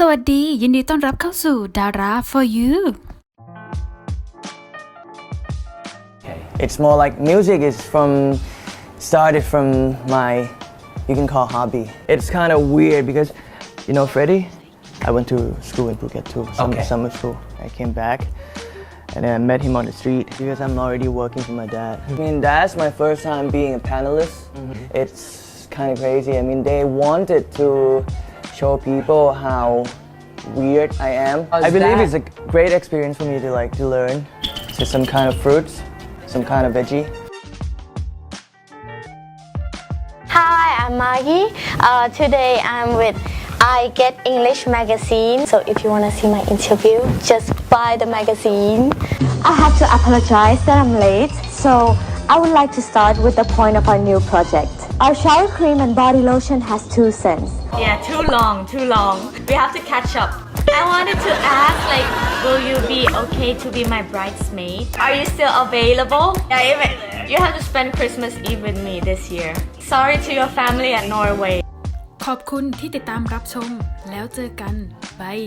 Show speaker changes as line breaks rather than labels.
สวัสดี ยินดีต้อนรับเข้าสู่ดารา for you
It's more like music is from started from my you can call hobby. It's kind of weird because you know Freddie. I went to school in Phuket too, summer,
Okay.
summer school. I came back and then I met him on the street because I'm already working for my dad. I mean that's my first time being a panelist. It's kind of crazy. I mean they wanted to show people how weird I am.
How's
I believe
that?
it's a great experience for me to like to learn to some kind of fruits, some kind of veggie.
Hi, I'm Maggie. Uh, today I'm with I Get English magazine. So if you want to see my interview, just buy the magazine. I have to apologize that I'm late. So I would like to start with the point of our new project. Our shower cream and body lotion has two scents.
Yeah, too long, too long. We have to catch up. I wanted to ask, like, will you be okay to be my bridesmaid? Are you still available? Yeah, even you have to spend Christmas Eve with me this year. Sorry to your family at Norway.
ขอบคุณที่ติดตามรับชม แล้วเจอกันบาย